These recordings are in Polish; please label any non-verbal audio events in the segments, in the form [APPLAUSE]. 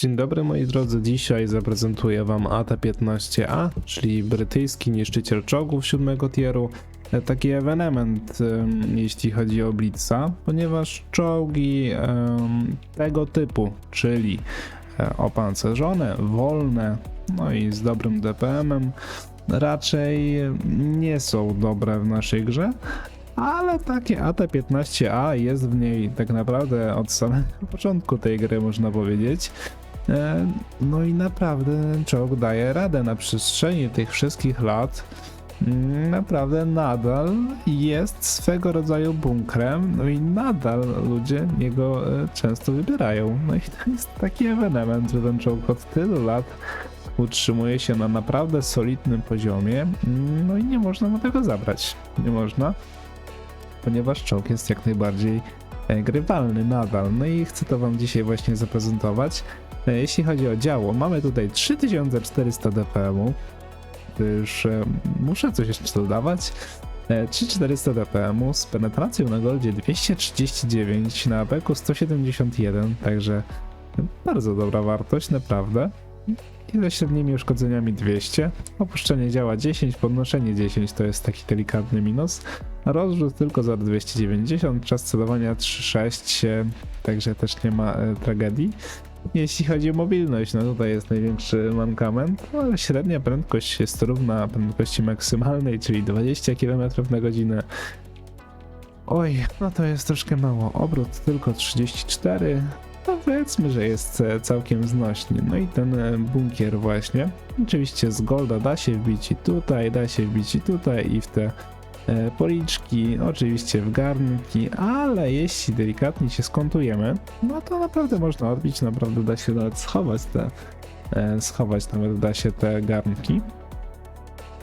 Dzień dobry moi drodzy, dzisiaj zaprezentuję wam AT-15A, czyli brytyjski niszczyciel czołgów siódmego tieru. E, Taki ewenement, em, jeśli chodzi o Blitza, ponieważ czołgi tego typu, czyli e, opancerzone, wolne, no i z dobrym DPM-em, raczej nie są dobre w naszej grze, ale takie AT-15A jest w niej tak naprawdę od samego [LAUGHS] początku tej gry, można powiedzieć. E, No i naprawdę czołg daje radę na przestrzeni tych wszystkich lat. Mm, Naprawdę nadal jest swego rodzaju bunkrem, no i nadal ludzie jego e, często wybierają. No i to jest taki ewenement, że ten czołg od tylu lat utrzymuje się na naprawdę solidnym poziomie. Mm, No i nie można mu tego zabrać. Nie można, ponieważ czołg jest jak najbardziej e, grywalny nadal. No i chcę to wam dzisiaj właśnie zaprezentować. E, Jeśli chodzi o działo, mamy tutaj 3400 DPM-u. To Już e, muszę coś jeszcze dodawać. E, 3400 DPM-u z penetracją na goldzie 239, na apeku 171, także bardzo dobra wartość, naprawdę. I ze średnimi uszkodzeniami 200. Opuszczenie działa 10, podnoszenie 10 to jest taki delikatny minus. Rozrzut tylko za 290, czas celowania 3,6, e, także też nie ma e, tragedii. Jeśli chodzi o mobilność, no tutaj jest największy mankament, no średnia prędkość jest równa prędkości maksymalnej, czyli 20 km na godzinę. Oj, no to jest troszkę mało. Obrót tylko 34. No powiedzmy, że jest e, całkiem znośny. No i ten e, bunkier właśnie. Oczywiście z golda da się wbić i tutaj, da się wbić i tutaj i w te policzki, oczywiście w garnki, ale jeśli delikatnie się skontujemy, no to naprawdę można odbić, naprawdę da się nawet schować te, e, schować nawet da się te garnki.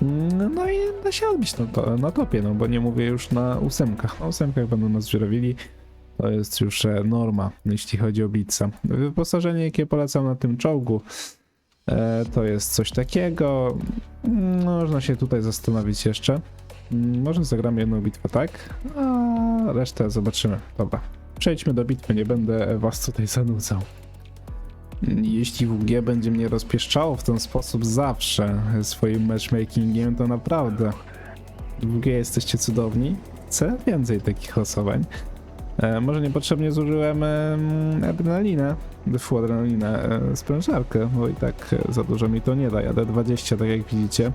Mm, No i da się odbić na, to, na topie, no bo nie mówię już na ósemkach. Na ósemkach będą nas żurawili. To jest już e, norma, jeśli chodzi o Blitza. Wyposażenie, jakie polecam na tym czołgu, e, to jest coś takiego. Mm, Można się tutaj zastanowić jeszcze. Może zagramy jedną bitwę tak, a resztę zobaczymy. Dobra, przejdźmy do bitwy, nie będę was tutaj zanudzał. Jeśli WG będzie mnie rozpieszczało w ten sposób zawsze swoim matchmakingiem, to naprawdę WG jesteście cudowni. Chcę więcej takich losowań. E, może niepotrzebnie zużyłem em, adrenalinę, fu adrenalinę, e, sprężarkę, bo i tak e, za dużo mi to nie da. Jadę 20, tak jak widzicie.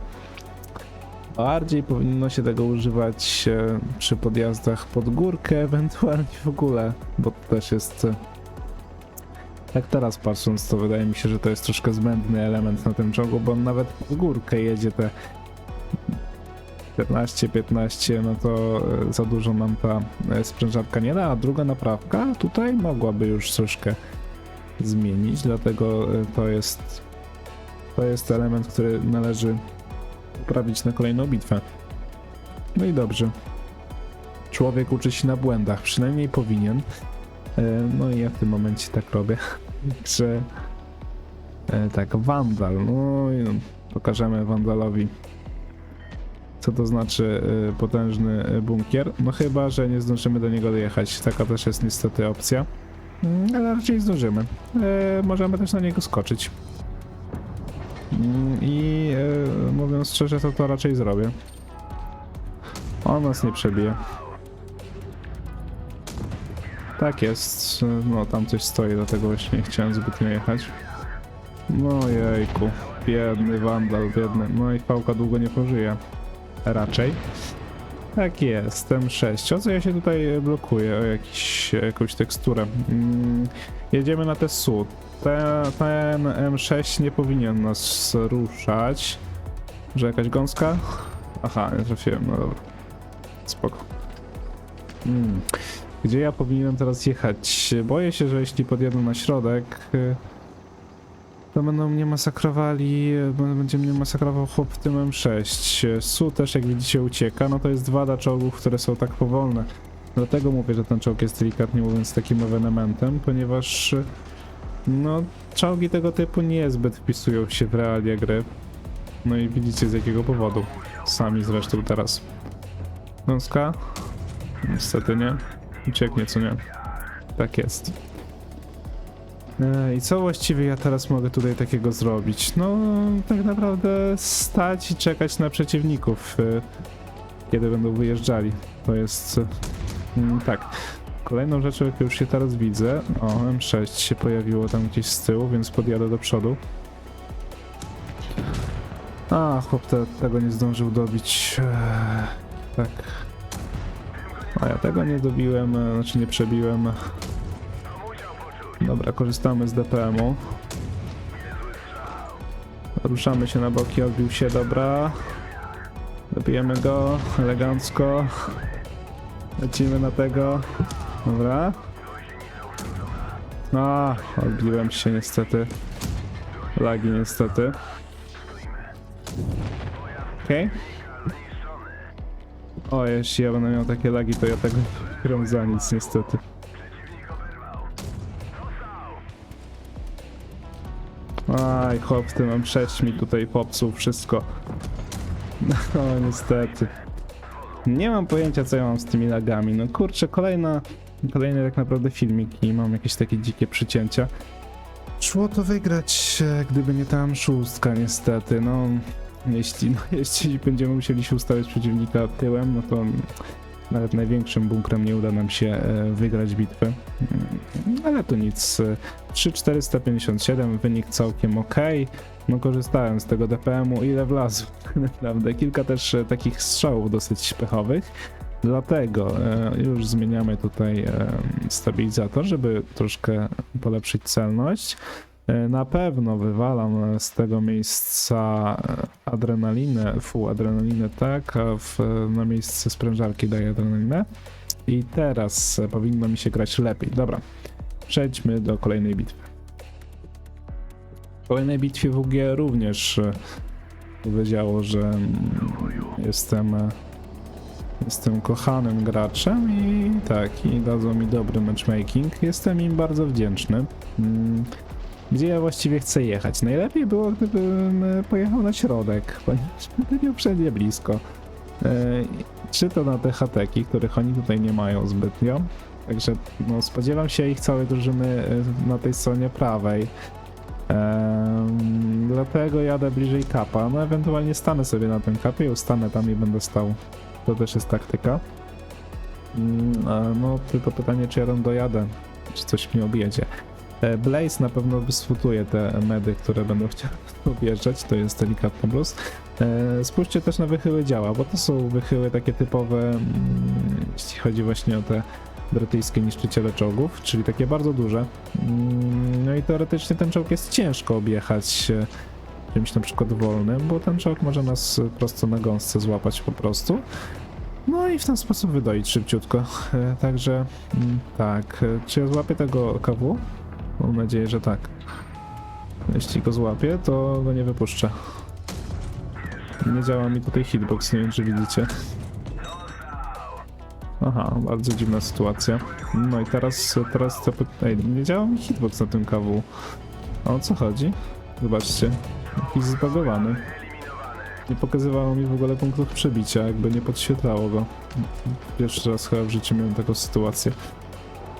Bardziej powinno się tego używać e, przy podjazdach pod górkę, ewentualnie w ogóle, bo to też jest. e, Tak teraz patrząc, to wydaje mi się, że to jest troszkę zbędny element na tym czołgu, bo on nawet pod górkę jedzie te 14-15, no to e, za dużo nam ta sprężarka nie da, a druga naprawka tutaj mogłaby już troszkę zmienić, dlatego to jest to jest element, który należy poprawić na kolejną bitwę. No i dobrze. Człowiek uczy się na błędach, przynajmniej powinien. E, No i ja w tym momencie tak robię, [LAUGHS] że e, tak, Wandal, no i no, pokażemy Wandalowi co to znaczy y, potężny bunkier. No chyba, że nie zdążymy do niego dojechać. Taka też jest niestety opcja. Mm, Ale raczej zdążymy. Możemy też na niego skoczyć. Mm, I y, mówiąc szczerze, to to raczej zrobię. On nas nie przebije. Tak jest. No tam coś stoi, dlatego właśnie nie chciałem zbytnio jechać. No jejku. Biedny wandal, biedny. No i pałka długo nie pożyje. Raczej. Tak jest, M6. O co ja się tutaj blokuję? O jakiś, jakąś teksturę. Mm, jedziemy na. Te, ten M6 nie powinien nas ruszać. Że jakaś gąska? Aha, nie trafiłem, no dobra. Spoko. Mm. Gdzie ja powinienem teraz jechać? Boję się, że jeśli podjadę na środek, to będą mnie masakrowali, b- będzie mnie masakrował chłop w tym M6. Su też jak widzicie ucieka, no to jest wada czołgów, które są tak powolne. Dlatego mówię, że ten czołg jest delikatnie mówiąc takim ewenementem, ponieważ no czołgi tego typu niezbyt wpisują się w realia gry. No i widzicie z jakiego powodu. Sami zresztą teraz. Gąska? Niestety nie. Ucieknie, co nie? Tak jest. E, I co właściwie ja teraz mogę tutaj takiego zrobić? No, tak naprawdę stać i czekać na przeciwników, e, kiedy będą wyjeżdżali. To jest. e, mm, tak. Kolejną rzeczą, jaką już się teraz widzę. O, M6 się pojawiło tam gdzieś z tyłu, więc podjadę do przodu. A, chłop te, tego nie zdążył dobić. Tak. A ja tego nie dobiłem, znaczy nie przebiłem. Dobra, korzystamy z DPM-u. Ruszamy się na boki, odbił się, dobra. Dobijemy go, elegancko. Lecimy na tego. Dobra. A, odbiłem się niestety. Lagi niestety. Okej. O, jeśli ja będę miał takie lagi, to ja tego gram za nic niestety. Aj, chłop, ty mam 6 mi tutaj popsuł wszystko. [LAUGHS] No, niestety. Nie mam pojęcia, co ja mam z tymi lagami. No kurczę, kolejna, kolejny tak naprawdę filmik i mam jakieś takie dzikie przycięcia. Szło to wygrać, e, gdyby nie tam szóstka, niestety. No, jeśli, [LAUGHS] no, jeśli będziemy musieli się ustawiać przeciwnika tyłem, no to nawet największym bunkrem nie uda nam się e, wygrać bitwę. Mm, Ale to nic. e, 3457, wynik całkiem ok. No korzystałem z tego DPM-u, ile wlazł. [LAUGHS] Naprawdę, kilka też e, takich strzałów dosyć pechowych. Dlatego e, już zmieniamy tutaj stabilizator, żeby troszkę polepszyć celność. E, Na pewno wywalam z tego miejsca e, adrenalinę, full adrenalinę, tak, a w, na miejsce sprężarki daję adrenalinę. I teraz e, powinno mi się grać lepiej. Dobra, przejdźmy do kolejnej bitwy. W kolejnej bitwie WG również e, powiedziało, że mm, jestem, e, jestem kochanym graczem i tak, i dadzą mi dobry matchmaking. Jestem im bardzo wdzięczny. Gdzie ja właściwie chcę jechać? Najlepiej było, gdybym e, pojechał na środek, ponieważ [LAUGHS] będę miał wszędzie blisko. E, Czy to na te hateki, których oni tutaj nie mają zbytnio. Także no, spodziewam się ich całej drużyny e, na tej stronie prawej. Dlatego jadę bliżej kapa. No ewentualnie stanę sobie na tym kapie ustanę tam i będę stał. To też jest taktyka. Mm, no tylko pytanie, czy ja tam dojadę, czy coś mi objedzie. E, Blaze na pewno wysfutuje te medy, które będą chciały objeżdżać, to jest delikatny plus. E, Spójrzcie też na wychyły działa, bo to są wychyły takie typowe, mm, jeśli chodzi właśnie o te brytyjskie niszczyciele czołgów, czyli takie bardzo duże. Mm, No i teoretycznie ten czołg jest ciężko objechać czymś na przykład wolnym, bo ten czołg może nas prosto na gąsce złapać po prostu. No i w ten sposób wydoić szybciutko. E, Także mm, tak, czy ja złapię tego KW? Mam nadzieję, że tak. Jeśli go złapię, to go nie wypuszczę. Nie działa mi tutaj hitbox, nie wiem czy widzicie. Aha, bardzo dziwna sytuacja. No i teraz, teraz to... Ej, nie działa mi hitbox na tym KW. A o co chodzi? Zobaczcie. Jakiś zbagowany. Nie pokazywało mi w ogóle punktów przebicia, jakby nie podświetlało go. Pierwszy raz chyba w życiu miałem taką sytuację.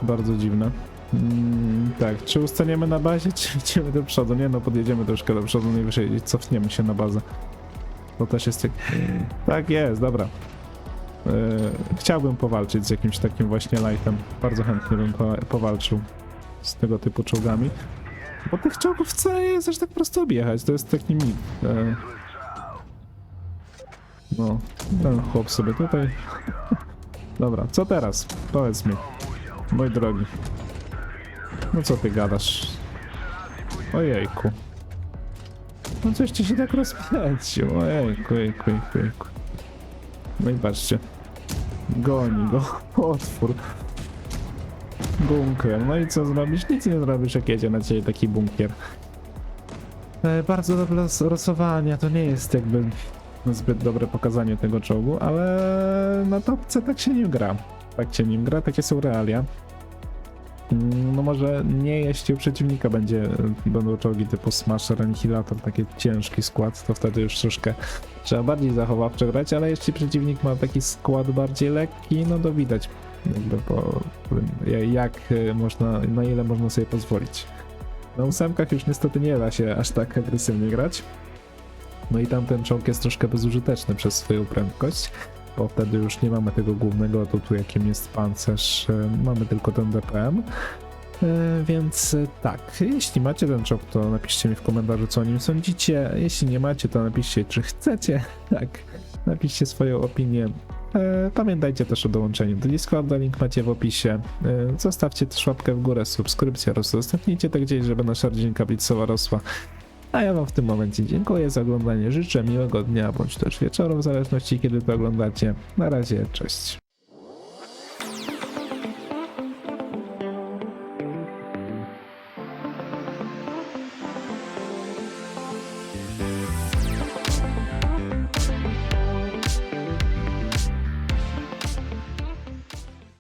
Bardzo dziwne. Mm, tak, czy ustaniemy na bazie, [LAUGHS] czy idziemy do przodu? Nie no, podjedziemy troszkę do przodu, najwyżej cofniemy się na bazę. To też jest tak... Tak jest, dobra. Yy, chciałbym powalczyć z jakimś takim właśnie lightem. Bardzo chętnie bym po, powalczył z tego typu czołgami. Bo tych czołgów wcale nie jest aż tak prosto objechać. To jest taki mit. Yy. No, ten chłop sobie tutaj. [LAUGHS] Dobra, co teraz? Powiedz mi, mój drogi. No co ty gadasz? Ojejku. No coś ci się tak rozpędził. Ojejku, jejku, jejku, jejku. No i patrzcie. Goni go. [LAUGHS] Otwór. Bunkier. No i co zrobisz? Nic nie zrobisz, jak jedzie na ciebie taki bunkier. E, bardzo dobre los- losowania. To nie jest jakby zbyt dobre pokazanie tego czołgu, ale na topce tak się nim gra. Tak się nim gra, takie są realia. No może nie jeśli u przeciwnika będzie, będą czołgi typu Smasher, Annihilator, taki ciężki skład, to wtedy już troszkę trzeba bardziej zachowawczo grać, ale jeśli przeciwnik ma taki skład bardziej lekki, no to widać jakby po, jak y, można, na ile można sobie pozwolić. Na ósemkach już niestety nie da się aż tak agresywnie grać. No i tamten czołg jest troszkę bezużyteczny przez swoją prędkość, bo wtedy już nie mamy tego głównego atutu, jakim jest pancerz, e, mamy tylko ten DPM. E, Więc e, tak, jeśli macie ten czołg, to napiszcie mi w komentarzu, co o nim sądzicie. Jeśli nie macie, to napiszcie, czy chcecie. [LAUGHS] Tak, napiszcie swoją opinię. Pamiętajcie też o dołączeniu do Discorda, link macie w opisie. Zostawcie też łapkę w górę, subskrypcję oraz udostępnijcie to gdzieś, żeby nasza rodzinka blicowa rosła. A ja wam w tym momencie dziękuję za oglądanie, życzę miłego dnia bądź też wieczoru, w zależności kiedy to oglądacie. Na razie, cześć.